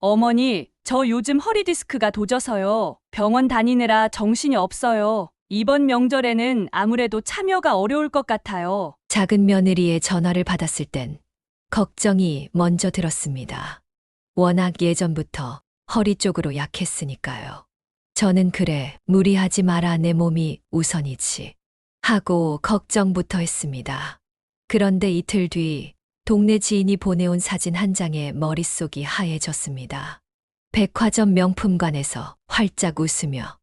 어머니, 저 요즘 허리 디스크가 도져서요. 병원 다니느라 정신이 없어요. 이번 명절에는 아무래도 참여가 어려울 것 같아요. 작은 며느리의 전화를 받았을 땐 걱정이 먼저 들었습니다. 워낙 예전부터 허리 쪽으로 약했으니까요. 저는 그래, 무리하지 마라 내 몸이 우선이지. 하고 걱정부터 했습니다. 그런데 이틀 뒤 동네 지인이 보내온 사진 한 장에 머릿속이 하얘졌습니다. 백화점 명품관에서 활짝 웃으며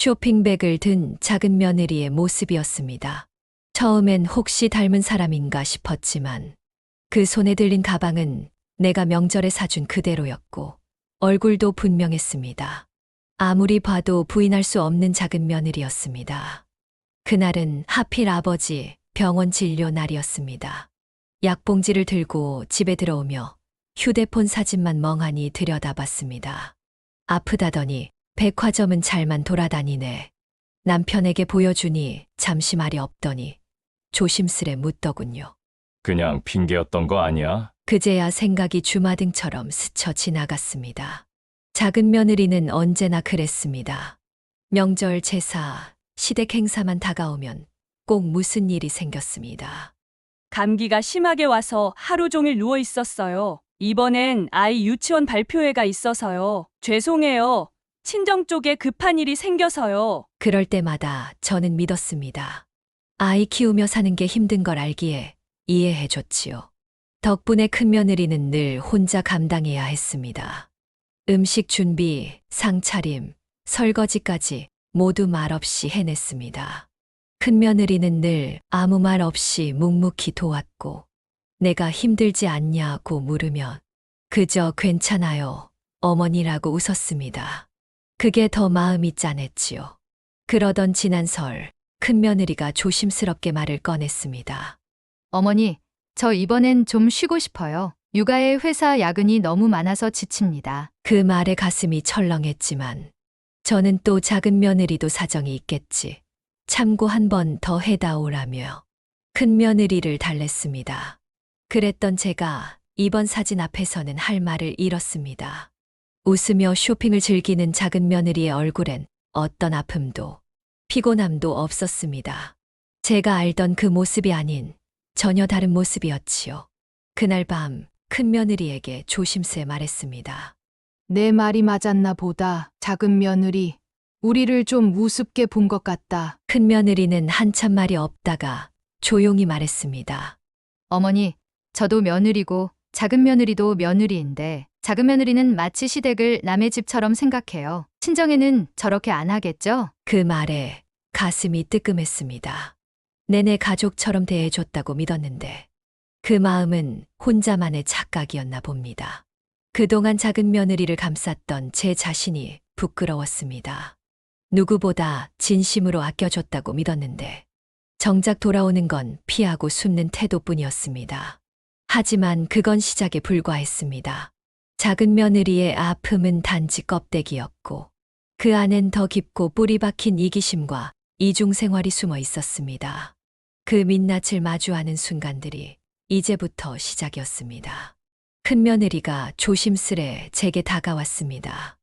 쇼핑백을 든 작은 며느리의 모습이었습니다. 처음엔 혹시 닮은 사람인가 싶었지만 그 손에 들린 가방은 내가 명절에 사준 그대로였고 얼굴도 분명했습니다. 아무리 봐도 부인할 수 없는 작은 며느리였습니다. 그날은 하필 아버지 병원 진료 날이었습니다. 약봉지를 들고 집에 들어오며 휴대폰 사진만 멍하니 들여다봤습니다. 아프다더니 백화점은 잘만 돌아다니네. 남편에게 보여주니 잠시 말이 없더니 조심스레 묻더군요. 그냥 핑계였던 거 아니야? 그제야 생각이 주마등처럼 스쳐 지나갔습니다. 작은 며느리는 언제나 그랬습니다. 명절 제사, 시댁 행사만 다가오면 꼭 무슨 일이 생겼습니다. 감기가 심하게 와서 하루 종일 누워 있었어요. 이번엔 아이 유치원 발표회가 있어서요. 죄송해요. 친정 쪽에 급한 일이 생겨서요. 그럴 때마다 저는 믿었습니다. 아이 키우며 사는 게 힘든 걸 알기에 이해해 줬지요. 덕분에 큰 며느리는 늘 혼자 감당해야 했습니다. 음식 준비, 상차림, 설거지까지 모두 말없이 해냈습니다. 큰 며느리는 늘 아무 말 없이 묵묵히 도왔고, 내가 힘들지 않냐고 물으면 그저 괜찮아요. 어머니라고 웃었습니다. 그게 더 마음이 짠했지요. 그러던 지난 설, 큰 며느리가 조심스럽게 말을 꺼냈습니다. 어머니, 저 이번엔 좀 쉬고 싶어요. 육아에 회사 야근이 너무 많아서 지칩니다. 그 말에 가슴이 철렁했지만 저는 또 작은 며느리도 사정이 있겠지. 참고 한 번 더 해다오라며 큰 며느리를 달랬습니다. 그랬던 제가 이번 사진 앞에서는 할 말을 잃었습니다. 웃으며 쇼핑을 즐기는 작은 며느리의 얼굴엔 어떤 아픔도 피곤함도 없었습니다. 제가 알던 그 모습이 아닌 전혀 다른 모습이었지요. 그날 밤 큰 며느리에게 조심스레 말했습니다. 내 말이 맞았나 보다. 작은 며느리. 우리를 좀 우습게 본 것 같다. 큰 며느리는 한참 말이 없다가 조용히 말했습니다. 어머니, 저도 며느리고 작은 며느리도 며느리인데 작은 며느리는 마치 시댁을 남의 집처럼 생각해요. 친정에는 저렇게 안 하겠죠? 그 말에 가슴이 뜨끔했습니다. 내내 가족처럼 대해줬다고 믿었는데 그 마음은 혼자만의 착각이었나 봅니다. 그동안 작은 며느리를 감쌌던 제 자신이 부끄러웠습니다. 누구보다 진심으로 아껴줬다고 믿었는데 정작 돌아오는 건 피하고 숨는 태도뿐이었습니다. 하지만 그건 시작에 불과했습니다. 작은 며느리의 아픔은 단지 껍데기였고 그 안엔 더 깊고 뿌리 박힌 이기심과 이중생활이 숨어 있었습니다. 그 민낯을 마주하는 순간들이 이제부터 시작이었습니다. 큰 며느리가 조심스레 제게 다가왔습니다.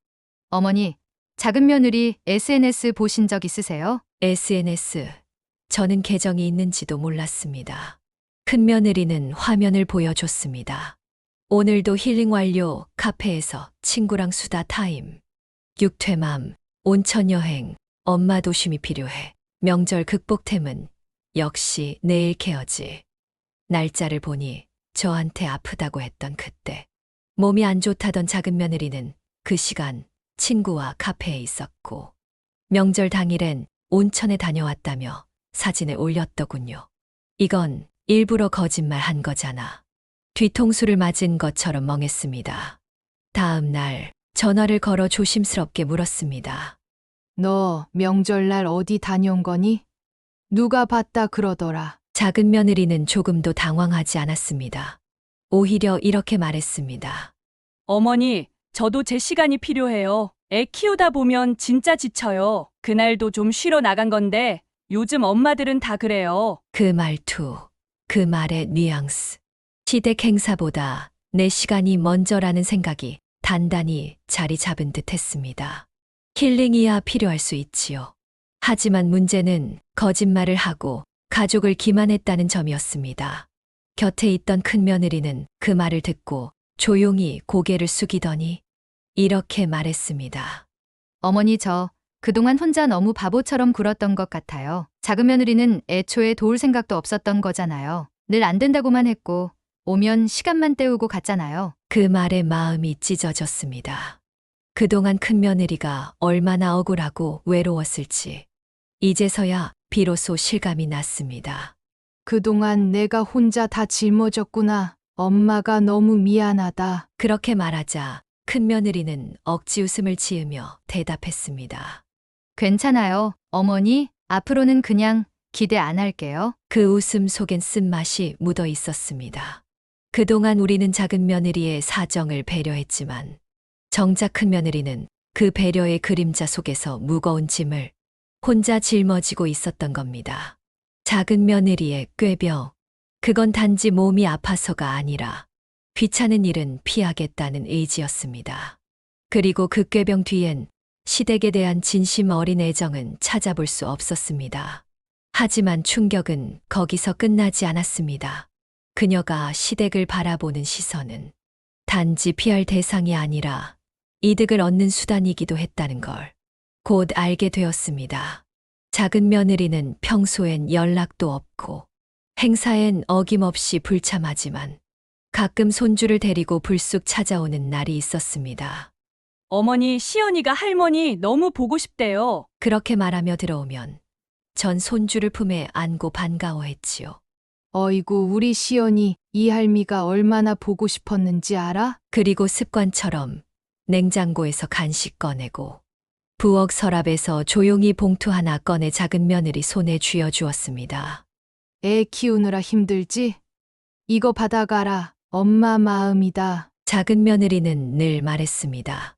어머니, 작은 며느리 SNS 보신 적 있으세요? SNS. 저는 계정이 있는지도 몰랐습니다. 큰 며느리는 화면을 보여줬습니다. 오늘도 힐링 완료 카페에서 친구랑 수다 타임. 육퇴맘, 온천 여행, 엄마 도심이 필요해. 명절 극복템은 역시 내일 케어지. 날짜를 보니 저한테 아프다고 했던 그때. 몸이 안 좋다던 작은 며느리는 그 시간 친구와 카페에 있었고, 명절 당일엔 온천에 다녀왔다며 사진을 올렸더군요. 이건 일부러 거짓말 한 거잖아. 뒤통수를 맞은 것처럼 멍했습니다. 다음 날 전화를 걸어 조심스럽게 물었습니다. 너 명절날 어디 다녀온 거니? 누가 봤다 그러더라. 작은 며느리는 조금도 당황하지 않았습니다. 오히려 이렇게 말했습니다. 어머니, 저도 제 시간이 필요해요. 애 키우다 보면 진짜 지쳐요. 그날도 좀 쉬러 나간 건데 요즘 엄마들은 다 그래요. 그 말투, 그 말의 뉘앙스. 시댁 행사보다 내 시간이 먼저라는 생각이 단단히 자리 잡은 듯 했습니다. 힐링이야 필요할 수 있지요. 하지만 문제는 거짓말을 하고 가족을 기만했다는 점이었습니다. 곁에 있던 큰 며느리는 그 말을 듣고 조용히 고개를 숙이더니 이렇게 말했습니다. 어머니 저 그동안 혼자 너무 바보처럼 굴었던 것 같아요. 작은 며느리는 애초에 도울 생각도 없었던 거잖아요. 늘 안 된다고만 했고 오면 시간만 때우고 갔잖아요. 그 말에 마음이 찢어졌습니다. 그동안 큰 며느리가 얼마나 억울하고 외로웠을지 이제서야 비로소 실감이 났습니다. 그동안 내가 혼자 다 짊어졌구나. 엄마가 너무 미안하다. 그렇게 말하자 큰 며느리는 억지 웃음을 지으며 대답했습니다. 괜찮아요. 어머니 앞으로는 그냥 기대 안 할게요. 그 웃음 속엔 쓴맛이 묻어 있었습니다. 그동안 우리는 작은 며느리의 사정을 배려했지만 정작 큰 며느리는 그 배려의 그림자 속에서 무거운 짐을 혼자 짊어지고 있었던 겁니다. 작은 며느리의 꾀병. 그건 단지 몸이 아파서가 아니라 귀찮은 일은 피하겠다는 의지였습니다. 그리고 그 꾀병 뒤엔 시댁에 대한 진심 어린 애정은 찾아볼 수 없었습니다. 하지만 충격은 거기서 끝나지 않았습니다. 그녀가 시댁을 바라보는 시선은 단지 피할 대상이 아니라 이득을 얻는 수단이기도 했다는 걸 곧 알게 되었습니다. 작은 며느리는 평소엔 연락도 없고 행사엔 어김없이 불참하지만 가끔 손주를 데리고 불쑥 찾아오는 날이 있었습니다. 어머니, 시연이가 할머니 너무 보고 싶대요. 그렇게 말하며 들어오면 전 손주를 품에 안고 반가워했지요. 어이구, 우리 시연이 이 할미가 얼마나 보고 싶었는지 알아? 그리고 습관처럼 냉장고에서 간식 꺼내고 부엌 서랍에서 조용히 봉투 하나 꺼내 작은 며느리 손에 쥐어 주었습니다. 애 키우느라 힘들지? 이거 받아가라. 엄마 마음이다. 작은 며느리는 늘 말했습니다.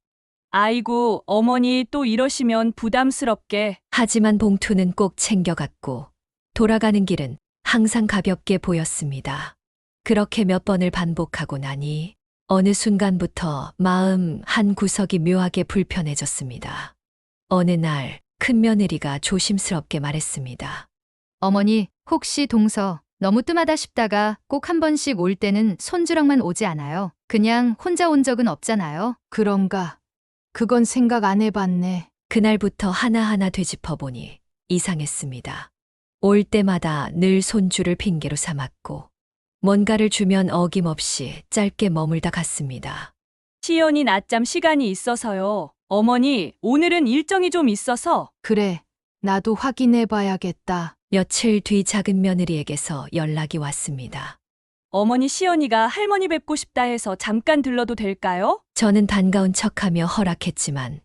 아이고, 어머니 또 이러시면 부담스럽게. 하지만 봉투는 꼭 챙겨갔고 돌아가는 길은 항상 가볍게 보였습니다. 그렇게 몇 번을 반복하고 나니 어느 순간부터 마음 한 구석이 묘하게 불편해졌습니다. 어느 날 큰 며느리가 조심스럽게 말했습니다. 어머니 혹시 동서 너무 뜸하다 싶다가 꼭 한 번씩 올 때는 손주랑만 오지 않아요. 그냥 혼자 온 적은 없잖아요. 그런가? 그건 생각 안 해봤네. 그날부터 하나하나 되짚어 보니 이상했습니다. 올 때마다 늘 손주를 핑계로 삼았고, 뭔가를 주면 어김없이 짧게 머물다 갔습니다. 시연이 낮잠 시간이 있어서요. 어머니, 오늘은 일정이 좀 있어서. 그래, 나도 확인해봐야겠다. 며칠 뒤 작은 며느리에게서 연락이 왔습니다. 어머니 시연이가 할머니 뵙고 싶다 해서 잠깐 들러도 될까요? 저는 반가운 척하며 허락했지만,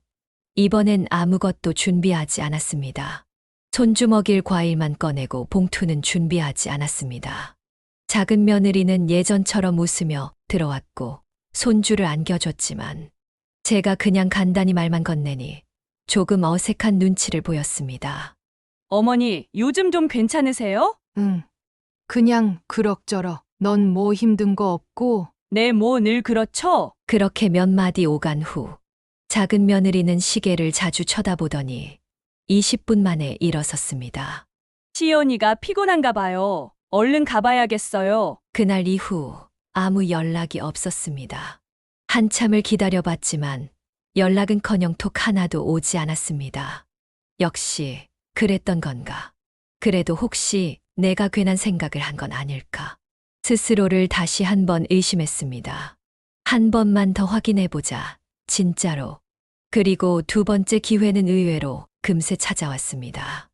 이번엔 아무것도 준비하지 않았습니다. 손주 먹일 과일만 꺼내고 봉투는 준비하지 않았습니다. 작은 며느리는 예전처럼 웃으며 들어왔고 손주를 안겨줬지만 제가 그냥 간단히 말만 건네니 조금 어색한 눈치를 보였습니다. 어머니, 요즘 좀 괜찮으세요? 응. 그냥 그럭저럭. 넌 뭐 힘든 거 없고? 네, 뭐늘 그렇죠. 그렇게 몇 마디 오간 후 작은 며느리는 시계를 자주 쳐다보더니 20분 만에 일어섰습니다. 시연이가 피곤한가 봐요. 얼른 가봐야겠어요. 그날 이후 아무 연락이 없었습니다. 한참을 기다려봤지만 연락은커녕 톡 하나도 오지 않았습니다. 역시 그랬던 건가? 그래도 혹시 내가 괜한 생각을 한 건 아닐까? 스스로를 다시 한 번 의심했습니다. 한 번만 더 확인해보자. 진짜로. 그리고 두 번째 기회는 의외로 금세 찾아왔습니다.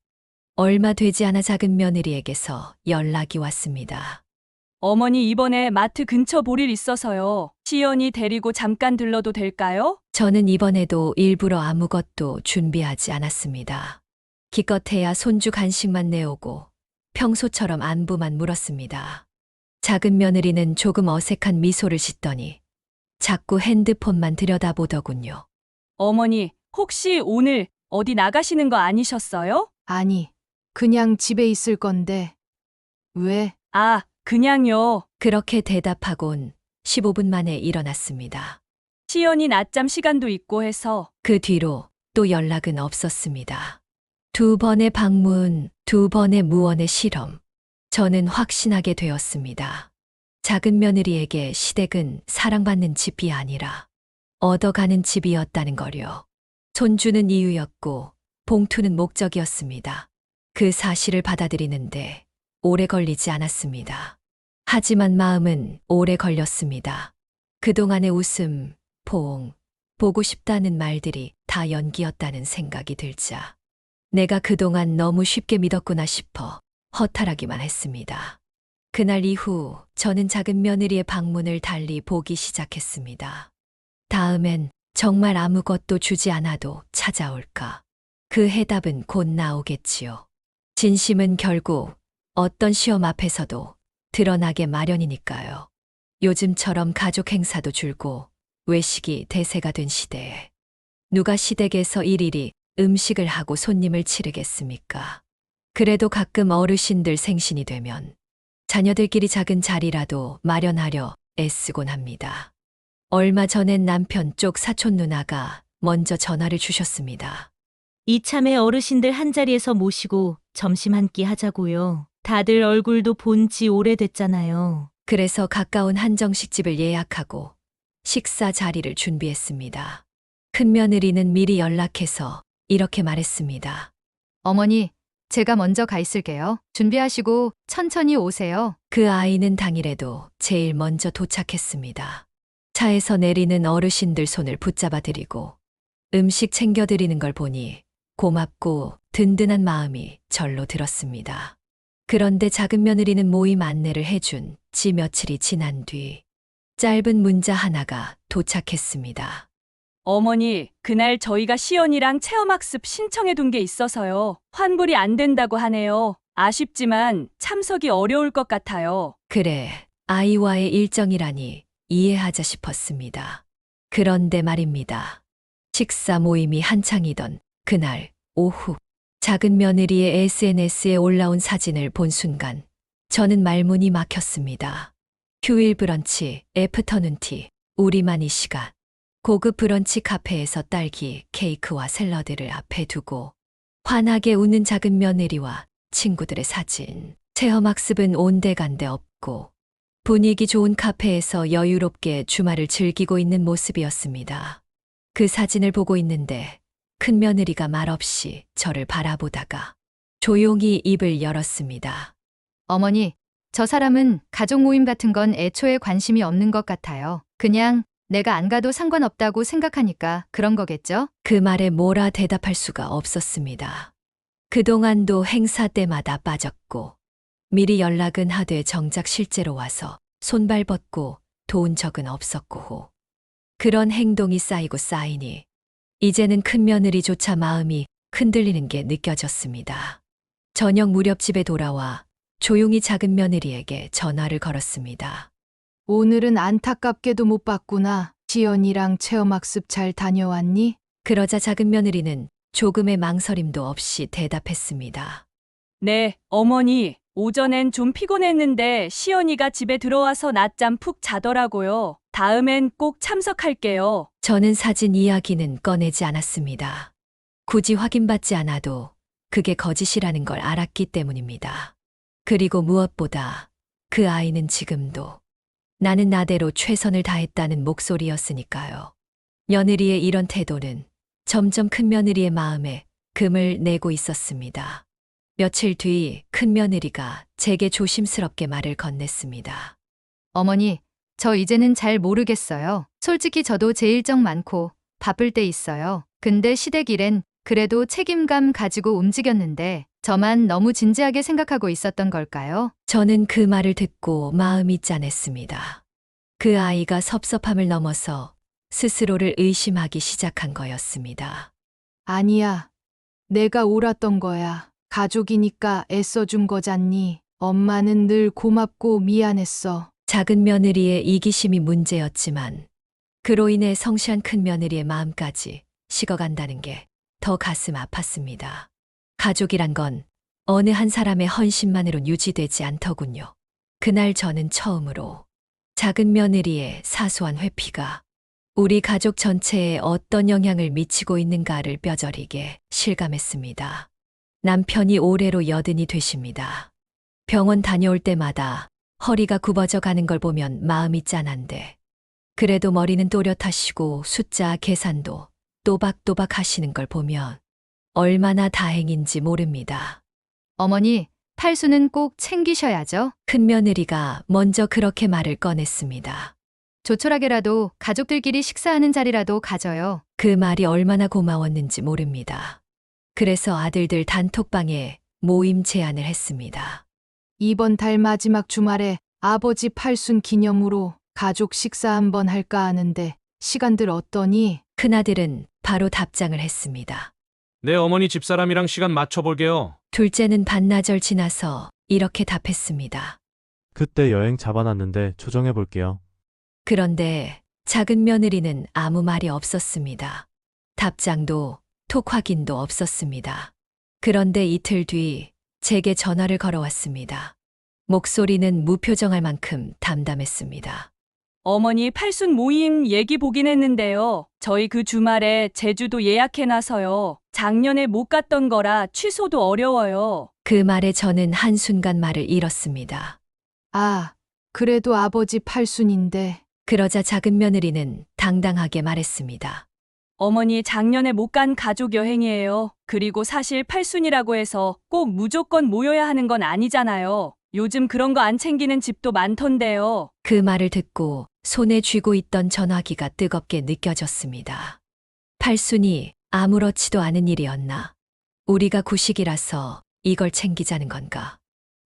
얼마 되지 않아 작은 며느리에게서 연락이 왔습니다. 어머니 이번에 마트 근처 볼일 있어서요. 시연이 데리고 잠깐 들러도 될까요? 저는 이번에도 일부러 아무것도 준비하지 않았습니다. 기껏해야 손주 간식만 내오고 평소처럼 안부만 물었습니다. 작은 며느리는 조금 어색한 미소를 짓더니 자꾸 핸드폰만 들여다보더군요. 어머니, 혹시 오늘 어디 나가시는 거 아니셨어요? 아니, 그냥 집에 있을 건데. 왜? 아, 그냥요. 그렇게 대답하곤 15분 만에 일어났습니다. 시연이 낮잠 시간도 있고 해서 그 뒤로 또 연락은 없었습니다. 두 번의 방문, 두 번의 무언의 실험. 저는 확신하게 되었습니다. 작은 며느리에게 시댁은 사랑받는 집이 아니라 얻어가는 집이었다는 거려. 손주는 이유였고 봉투는 목적이었습니다. 그 사실을 받아들이는데 오래 걸리지 않았습니다. 하지만 마음은 오래 걸렸습니다. 그동안의 웃음, 포옹, 보고 싶다는 말들이 다 연기였다는 생각이 들자 내가 그동안 너무 쉽게 믿었구나 싶어 허탈하기만 했습니다. 그날 이후 저는 작은 며느리의 방문을 달리 보기 시작했습니다. 다음엔 정말 아무것도 주지 않아도 찾아올까? 그 해답은 곧 나오겠지요. 진심은 결국 어떤 시험 앞에서도 드러나게 마련이니까요. 요즘처럼 가족 행사도 줄고 외식이 대세가 된 시대에 누가 시댁에서 일일이 음식을 하고 손님을 치르겠습니까? 그래도 가끔 어르신들 생신이 되면 자녀들끼리 작은 자리라도 마련하려 애쓰곤 합니다. 얼마 전엔 남편 쪽 사촌 누나가 먼저 전화를 주셨습니다. 이참에 어르신들 한자리에서 모시고 점심 한 끼 하자고요. 다들 얼굴도 본 지 오래됐잖아요. 그래서 가까운 한정식집을 예약하고 식사 자리를 준비했습니다. 큰 며느리는 미리 연락해서 이렇게 말했습니다. 어머니, 제가 먼저 가 있을게요. 준비하시고 천천히 오세요. 그 아이는 당일에도 제일 먼저 도착했습니다. 차에서 내리는 어르신들 손을 붙잡아 드리고 음식 챙겨 드리는 걸 보니 고맙고 든든한 마음이 절로 들었습니다. 그런데 작은 며느리는 모임 안내를 해준 지 며칠이 지난 뒤 짧은 문자 하나가 도착했습니다. 어머니, 그날 저희가 시연이랑 체험학습 신청해 둔 게 있어서요. 환불이 안 된다고 하네요. 아쉽지만 참석이 어려울 것 같아요. 그래, 아이와의 일정이라니 이해하자 싶었습니다. 그런데 말입니다. 식사 모임이 한창이던 그날 오후, 작은 며느리의 SNS에 올라온 사진을 본 순간, 저는 말문이 막혔습니다. 휴일 브런치, 애프터눈 티, 우리만이 시간. 고급 브런치 카페에서 딸기, 케이크와 샐러드를 앞에 두고 환하게 웃는 작은 며느리와 친구들의 사진. 체험학습은 온데간데 없고 분위기 좋은 카페에서 여유롭게 주말을 즐기고 있는 모습이었습니다. 그 사진을 보고 있는데 큰 며느리가 말없이 저를 바라보다가 조용히 입을 열었습니다. 어머니, 저 사람은 가족 모임 같은 건 애초에 관심이 없는 것 같아요. 그냥 내가 안 가도 상관없다고 생각하니까 그런 거겠죠? 그 말에 뭐라 대답할 수가 없었습니다. 그동안도 행사 때마다 빠졌고, 미리 연락은 하되 정작 실제로 와서 손발 뻗고 도운 적은 없었고, 그런 행동이 쌓이고 쌓이니, 이제는 큰 며느리조차 마음이 흔들리는 게 느껴졌습니다. 저녁 무렵 집에 돌아와 조용히 작은 며느리에게 전화를 걸었습니다. 오늘은 안타깝게도 못 봤구나. 지연이랑 체험학습 잘 다녀왔니? 그러자 작은 며느리는 조금의 망설임도 없이 대답했습니다. 네, 어머니. 오전엔 좀 피곤했는데 시연이가 집에 들어와서 낮잠 푹 자더라고요. 다음엔 꼭 참석할게요. 저는 사진 이야기는 꺼내지 않았습니다. 굳이 확인받지 않아도 그게 거짓이라는 걸 알았기 때문입니다. 그리고 무엇보다 그 아이는 지금도 나는 나대로 최선을 다했다는 목소리였으니까요. 며느리의 이런 태도는 점점 큰 며느리의 마음에 금을 내고 있었습니다. 며칠 뒤 큰 며느리가 제게 조심스럽게 말을 건넸습니다. 어머니, 저 이제는 잘 모르겠어요. 솔직히 저도 제 일정 많고 바쁠 때 있어요. 근데 시댁 일엔 그래도 책임감 가지고 움직였는데 저만 너무 진지하게 생각하고 있었던 걸까요? 저는 그 말을 듣고 마음이 짠했습니다. 그 아이가 섭섭함을 넘어서 스스로를 의심하기 시작한 거였습니다. 아니야. 내가 옳았던 거야. 가족이니까 애써준 거잖니. 엄마는 늘 고맙고 미안했어. 작은 며느리의 이기심이 문제였지만 그로 인해 성실한 큰 며느리의 마음까지 식어간다는 게 더 가슴 아팠습니다. 가족이란 건 어느 한 사람의 헌신만으론 유지되지 않더군요. 그날 저는 처음으로 작은 며느리의 사소한 회피가 우리 가족 전체에 어떤 영향을 미치고 있는가를 뼈저리게 실감했습니다. 남편이 올해로 여든이 되십니다. 병원 다녀올 때마다 허리가 굽어져 가는 걸 보면 마음이 짠한데, 그래도 머리는 또렷하시고 숫자 계산도 또박또박 하시는 걸 보면 얼마나 다행인지 모릅니다. 어머니, 팔수는 꼭 챙기셔야죠. 큰며느리가 먼저 그렇게 말을 꺼냈습니다. 조촐하게라도 가족들끼리 식사하는 자리라도 가져요. 그 말이 얼마나 고마웠는지 모릅니다. 그래서 아들들 단톡방에 모임 제안을 했습니다. 이번 달 마지막 주말에 아버지 팔순 기념으로 가족 식사 한번 할까 하는데 시간들 어떠니? 큰아들은 바로 답장을 했습니다. 내 어머니 집사람이랑 시간 맞춰볼게요. 둘째는 반나절 지나서 이렇게 답했습니다. 그때 여행 잡아놨는데 조정해 볼게요. 그런데 작은 며느리는 아무 말이 없었습니다. 답장도 톡 확인도 없었습니다. 그런데 이틀 뒤 제게 전화를 걸어왔습니다. 목소리는 무표정할 만큼 담담했습니다. 어머니 팔순 모임 얘기 보긴 했는데요. 저희 그 주말에 제주도 예약해놔서요. 작년에 못 갔던 거라 취소도 어려워요. 그 말에 저는 한순간 말을 잃었습니다. 아, 그래도 아버지 팔순인데 그러자 작은 며느리는 당당하게 말했습니다. 어머니 작년에 못 간 가족 여행이에요. 그리고 사실 팔순이라고 해서 꼭 무조건 모여야 하는 건 아니잖아요. 요즘 그런 거 안 챙기는 집도 많던데요. 그 말을 듣고 손에 쥐고 있던 전화기가 뜨겁게 느껴졌습니다. 팔순이 아무렇지도 않은 일이었나? 우리가 구식이라서 이걸 챙기자는 건가?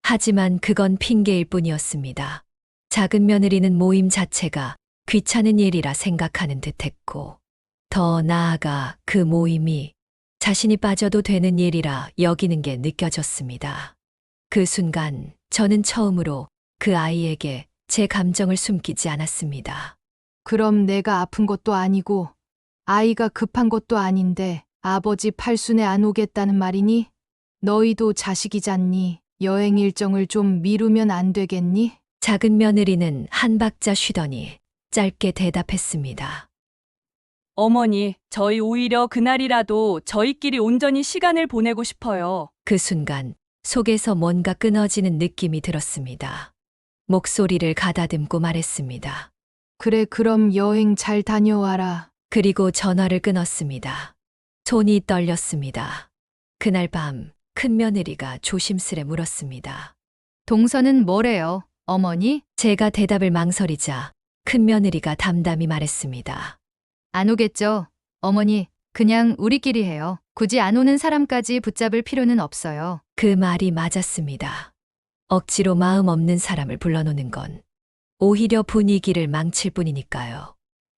하지만 그건 핑계일 뿐이었습니다. 작은 며느리는 모임 자체가 귀찮은 일이라 생각하는 듯 했고, 더 나아가 그 모임이 자신이 빠져도 되는 일이라 여기는 게 느껴졌습니다. 그 순간 저는 처음으로 그 아이에게 제 감정을 숨기지 않았습니다. 그럼 내가 아픈 것도 아니고 아이가 급한 것도 아닌데 아버지 팔순에 안 오겠다는 말이니? 너희도 자식이잖니. 여행 일정을 좀 미루면 안 되겠니? 작은 며느리는 한 박자 쉬더니 짧게 대답했습니다. 어머니, 저희 오히려 그날이라도 저희끼리 온전히 시간을 보내고 싶어요. 그 순간 속에서 뭔가 끊어지는 느낌이 들었습니다. 목소리를 가다듬고 말했습니다. 그래, 그럼 여행 잘 다녀와라. 그리고 전화를 끊었습니다. 손이 떨렸습니다. 그날 밤 큰 며느리가 조심스레 물었습니다. 동서는 뭐래요? 어머니? 제가 대답을 망설이자 큰 며느리가 담담히 말했습니다. 안 오겠죠? 어머니, 그냥 우리끼리 해요. 굳이 안 오는 사람까지 붙잡을 필요는 없어요. 그 말이 맞았습니다. 억지로 마음 없는 사람을 불러놓는 건 오히려 분위기를 망칠 뿐이니까요.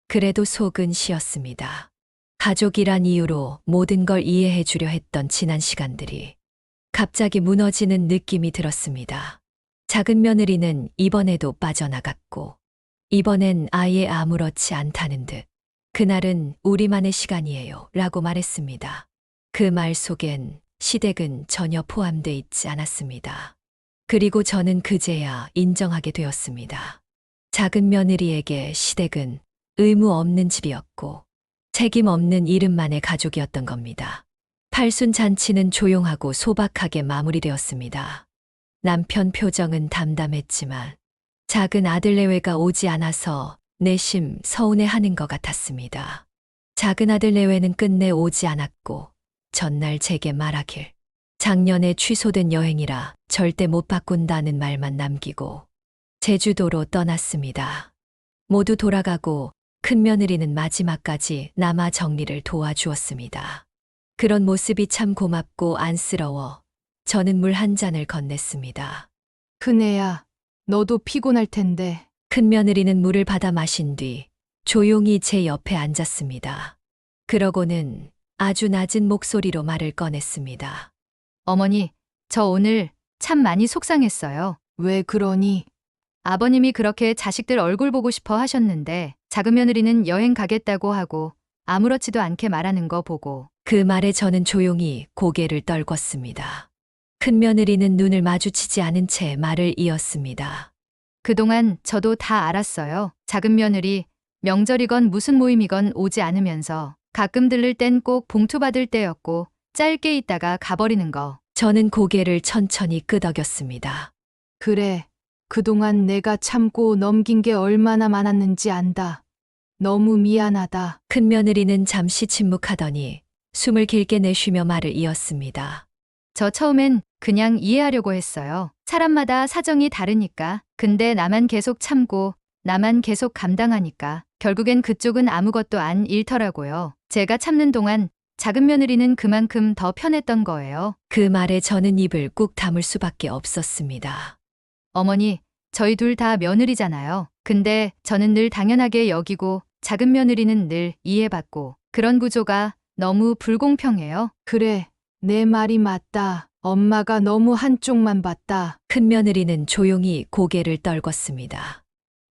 그래도 속은 쉬었습니다. 가족이란 이유로 모든 걸 이해해 주려 했던 지난 시간들이 갑자기 무너지는 느낌이 들었습니다. 작은 며느리는 이번에도 빠져나갔고, 이번엔 아예 아무렇지 않다는 듯, 그날은 우리만의 시간이에요. 라고 말했습니다. 그 말 속엔 시댁은 전혀 포함돼 있지 않았습니다. 그리고 저는 그제야 인정하게 되었습니다. 작은 며느리에게 시댁은 의무 없는 집이었고 책임 없는 이름만의 가족이었던 겁니다. 팔순 잔치는 조용하고 소박하게 마무리되었습니다. 남편 표정은 담담했지만 작은 아들 내외가 오지 않아서 내심 서운해하는 것 같았습니다. 작은 아들 내외는 끝내 오지 않았고 전날 제게 말하길 작년에 취소된 여행이라 절대 못 바꾼다는 말만 남기고 제주도로 떠났습니다. 모두 돌아가고 큰 며느리는 마지막까지 남아 정리를 도와주었습니다. 그런 모습이 참 고맙고 안쓰러워 저는 물 한 잔을 건넸습니다. 큰애야, 너도 피곤할 텐데. 큰 며느리는 물을 받아 마신 뒤 조용히 제 옆에 앉았습니다. 그러고는 아주 낮은 목소리로 말을 꺼냈습니다. 어머니, 저 오늘 참 많이 속상했어요. 왜 그러니? 아버님이 그렇게 자식들 얼굴 보고 싶어 하셨는데 작은 며느리는 여행 가겠다고 하고 아무렇지도 않게 말하는 거 보고 그 말에 저는 조용히 고개를 떨궜습니다. 큰 며느리는 눈을 마주치지 않은 채 말을 이었습니다. 그동안 저도 다 알았어요. 작은 며느리 명절이건 무슨 모임이건 오지 않으면서 가끔 들를 땐 꼭 봉투 받을 때였고 짧게 있다가 가버리는 거. 저는 고개를 천천히 끄덕였습니다. 그래. 그동안 내가 참고 넘긴 게 얼마나 많았는지 안다. 너무 미안하다. 큰 며느리는 잠시 침묵하더니 숨을 길게 내쉬며 말을 이었습니다. 저 처음엔 그냥 이해하려고 했어요. 사람마다 사정이 다르니까. 근데 나만 계속 참고 나만 계속 감당하니까 결국엔 그쪽은 아무것도 안 잃더라고요. 제가 참는 동안 작은 며느리는 그만큼 더 편했던 거예요. 그 말에 저는 입을 꾹 다물 수밖에 없었습니다. 어머니, 저희 둘 다 며느리잖아요. 근데 저는 늘 당연하게 여기고 작은 며느리는 늘 이해받고 그런 구조가 너무 불공평해요. 그래. 내 말이 맞다. 엄마가 너무 한쪽만 봤다. 큰 며느리는 조용히 고개를 떨궜습니다.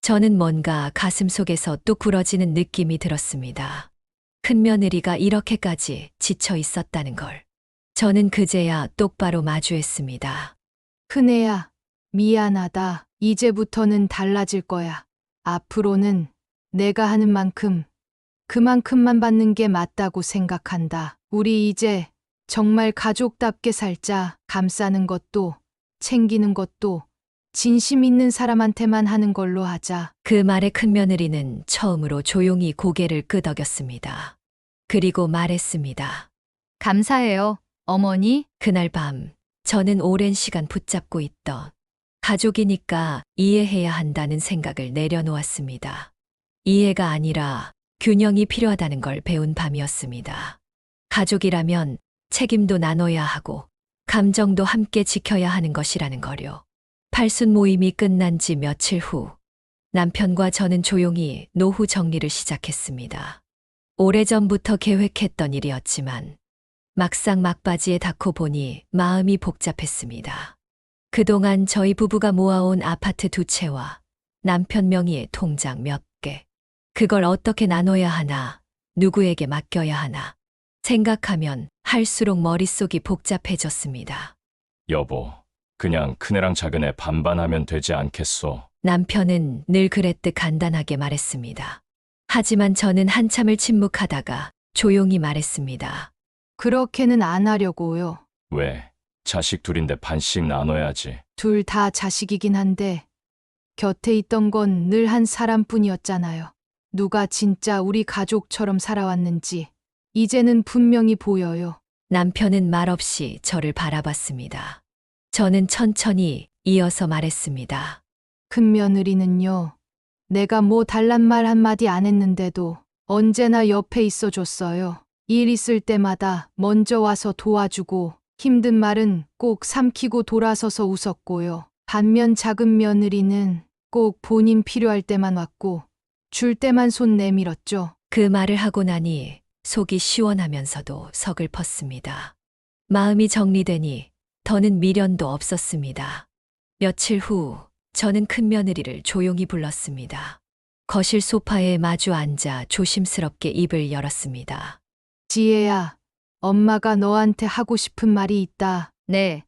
저는 뭔가 가슴 속에서 뚝 부러지는 느낌이 들었습니다. 큰 며느리가 이렇게까지 지쳐 있었다는 걸. 저는 그제야 똑바로 마주했습니다. 큰애야, 미안하다. 이제부터는 달라질 거야. 앞으로는 내가 하는 만큼, 그만큼만 받는 게 맞다고 생각한다. 우리 이제 정말 가족답게 살자. 감싸는 것도, 챙기는 것도, 진심 있는 사람한테만 하는 걸로 하자. 그 말에 큰 며느리는 처음으로 조용히 고개를 끄덕였습니다. 그리고 말했습니다. 감사해요, 어머니. 그날 밤, 저는 오랜 시간 붙잡고 있던 가족이니까 이해해야 한다는 생각을 내려놓았습니다. 이해가 아니라 균형이 필요하다는 걸 배운 밤이었습니다. 가족이라면 책임도 나눠야 하고 감정도 함께 지켜야 하는 것이라는 거요. 팔순 모임이 끝난 지 며칠 후 남편과 저는 조용히 노후 정리를 시작했습니다. 오래전부터 계획했던 일이었지만 막상 막바지에 닿고 보니 마음이 복잡했습니다. 그동안 저희 부부가 모아온 아파트 두 채와 남편 명의의 통장 몇 개. 그걸 어떻게 나눠야 하나, 누구에게 맡겨야 하나. 생각하면 할수록 머릿속이 복잡해졌습니다. 여보, 그냥 큰애랑 작은애 반반하면 되지 않겠소? 남편은 늘 그랬듯 간단하게 말했습니다. 하지만 저는 한참을 침묵하다가 조용히 말했습니다. 그렇게는 안 하려고요. 왜? 자식 둘인데 반씩 나눠야지. 둘 다 자식이긴 한데 곁에 있던 건 늘 한 사람뿐이었잖아요. 누가 진짜 우리 가족처럼 살아왔는지 이제는 분명히 보여요. 남편은 말없이 저를 바라봤습니다. 저는 천천히 이어서 말했습니다. 큰 며느리는요. 내가 뭐 달란 말 한마디 안 했는데도 언제나 옆에 있어 줬어요. 일 있을 때마다 먼저 와서 도와주고 힘든 말은 꼭 삼키고 돌아서서 웃었고요. 반면 작은 며느리는 꼭 본인 필요할 때만 왔고 줄 때만 손 내밀었죠. 그 말을 하고 나니 속이 시원하면서도 서글펐습니다. 마음이 정리되니 더는 미련도 없었습니다. 며칠 후 저는 큰 며느리를 조용히 불렀습니다. 거실 소파에 마주 앉아 조심스럽게 입을 열었습니다. 지혜야, 엄마가 너한테 하고 싶은 말이 있다. 네.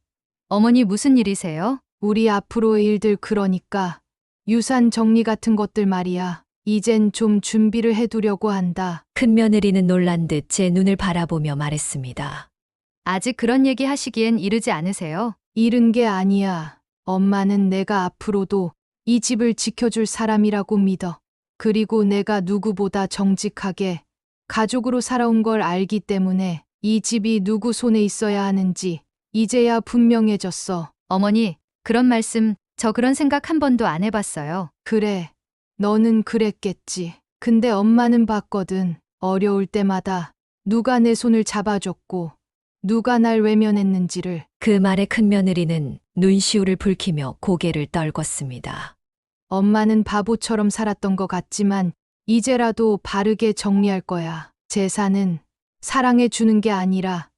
어머니 무슨 일이세요? 우리 앞으로의 일들 그러니까 유산 정리 같은 것들 말이야. 이젠 좀 준비를 해두려고 한다. 큰 며느리는 놀란 듯 제 눈을 바라보며 말했습니다. 아직 그런 얘기 하시기엔 이르지 않으세요? 잃은 게 아니야. 엄마는 내가 앞으로도 이 집을 지켜줄 사람이라고 믿어. 그리고 내가 누구보다 정직하게 가족으로 살아온 걸 알기 때문에 이 집이 누구 손에 있어야 하는지 이제야 분명해졌어. 어머니, 그런 말씀, 저 그런 생각 한 번도 안 해봤어요. 그래. 너는 그랬겠지. 근데 엄마는 봤거든. 어려울 때마다 누가 내 손을 잡아줬고 누가 날 외면했는지를 그 말에 큰 며느리는 눈시울을 붉히며 고개를 떨궜습니다. 엄마는 바보처럼 살았던 것 같지만 이제라도 바르게 정리할 거야. 재산은 사랑해 주는 게 아니라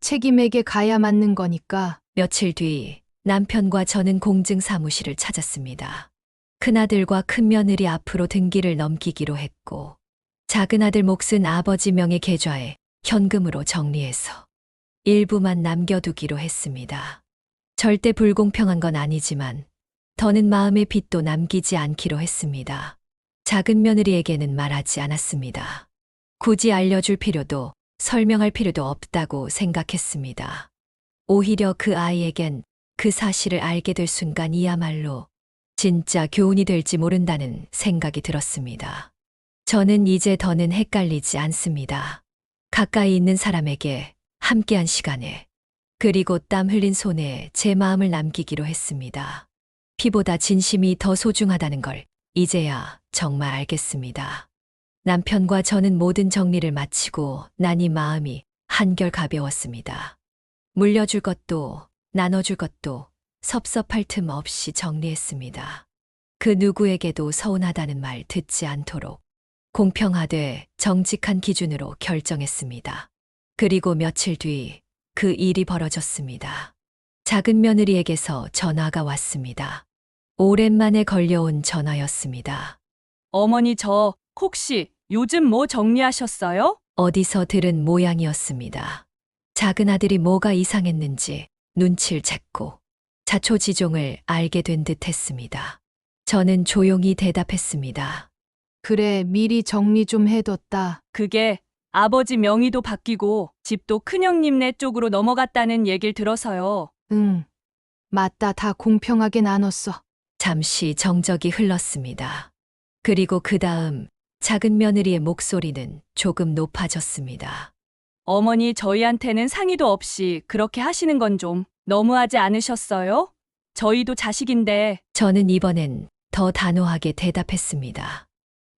책임에게 가야 맞는 거니까. 며칠 뒤 남편과 저는 공증 사무실을 찾았습니다. 큰아들과 큰며느리 앞으로 등기를 넘기기로 했고 작은 아들 몫은 아버지 명의 계좌에 현금으로 정리해서 일부만 남겨두기로 했습니다. 절대 불공평한 건 아니지만 더는 마음의 빚도 남기지 않기로 했습니다. 작은 며느리에게는 말하지 않았습니다. 굳이 알려줄 필요도 설명할 필요도 없다고 생각했습니다. 오히려 그 아이에겐 그 사실을 알게 될 순간이야말로 진짜 교훈이 될지 모른다는 생각이 들었습니다. 저는 이제 더는 헷갈리지 않습니다. 가까이 있는 사람에게 함께한 시간에 그리고 땀 흘린 손에 제 마음을 남기기로 했습니다. 피보다 진심이 더 소중하다는 걸 이제야 정말 알겠습니다. 남편과 저는 모든 정리를 마치고 나니 마음이 한결 가벼웠습니다. 물려줄 것도 나눠줄 것도 섭섭할 틈 없이 정리했습니다. 그 누구에게도 서운하다는 말 듣지 않도록 공평하되 정직한 기준으로 결정했습니다. 그리고 며칠 뒤 그 일이 벌어졌습니다. 작은 며느리에게서 전화가 왔습니다. 오랜만에 걸려온 전화였습니다. 어머니 저 혹시 요즘 뭐 정리하셨어요? 어디서 들은 모양이었습니다. 작은 아들이 뭐가 이상했는지 눈치를 챘고 자초지종을 알게 된 듯 했습니다. 저는 조용히 대답했습니다. 그래, 미리 정리 좀 해뒀다. 그게 아버지 명의도 바뀌고 집도 큰형님네 쪽으로 넘어갔다는 얘길 들어서요. 응. 맞다, 다 공평하게 나눴어. 잠시 정적이 흘렀습니다. 그리고 그 다음 작은 며느리의 목소리는 조금 높아졌습니다. 어머니 저희한테는 상의도 없이 그렇게 하시는 건 좀 너무하지 않으셨어요? 저희도 자식인데 저는 이번엔 더 단호하게 대답했습니다.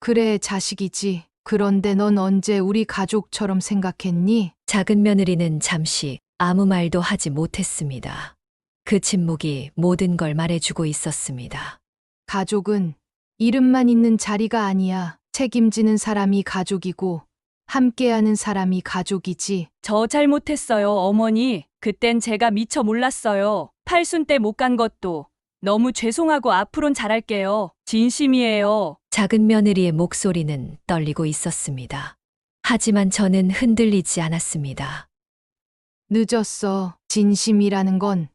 그래, 자식이지. 그런데 넌 언제 우리 가족처럼 생각했니? 작은 며느리는 잠시 아무 말도 하지 못했습니다. 그 침묵이 모든 걸 말해주고 있었습니다. 가족은 이름만 있는 자리가 아니야. 책임지는 사람이 가족이고, 함께하는 사람이 가족이지. 저 잘못했어요, 어머니. 그땐 제가 미처 몰랐어요. 팔순 때 못 간 것도 너무 죄송하고 앞으론 잘할게요. 진심이에요. 작은 며느리의 목소리는 떨리고 있었습니다. 하지만 저는 흔들리지 않았습니다. 늦었어. 진심이라는 건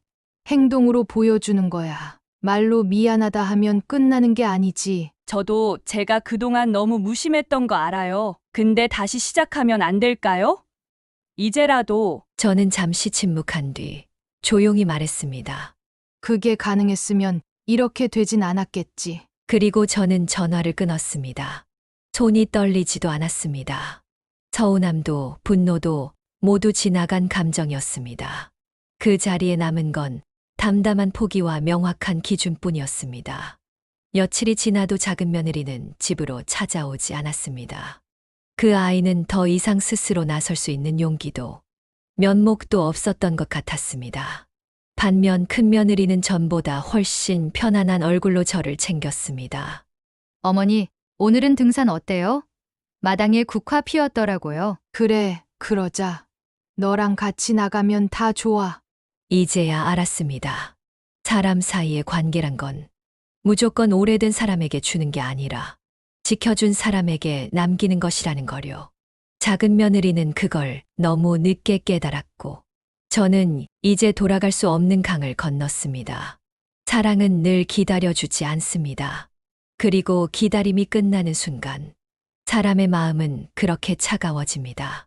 행동으로 보여주는 거야. 말로 미안하다 하면 끝나는 게 아니지. 저도 제가 그동안 너무 무심했던 거 알아요. 근데 다시 시작하면 안 될까요? 이제라도 저는 잠시 침묵한 뒤 조용히 말했습니다. 그게 가능했으면 이렇게 되진 않았겠지. 그리고 저는 전화를 끊었습니다. 손이 떨리지도 않았습니다. 서운함도 분노도 모두 지나간 감정이었습니다. 그 자리에 남은 건 담담한 포기와 명확한 기준뿐이었습니다. 며칠이 지나도 작은 며느리는 집으로 찾아오지 않았습니다. 그 아이는 더 이상 스스로 나설 수 있는 용기도 면목도 없었던 것 같았습니다. 반면 큰 며느리는 전보다 훨씬 편안한 얼굴로 저를 챙겼습니다. 어머니, 오늘은 등산 어때요? 마당에 국화 피었더라고요. 그래, 그러자. 너랑 같이 나가면 다 좋아. 이제야 알았습니다. 사람 사이의 관계란 건 무조건 오래된 사람에게 주는 게 아니라 지켜준 사람에게 남기는 것이라는 거요. 작은 며느리는 그걸 너무 늦게 깨달았고 저는 이제 돌아갈 수 없는 강을 건넜습니다. 사랑은 늘 기다려주지 않습니다. 그리고 기다림이 끝나는 순간 사람의 마음은 그렇게 차가워집니다.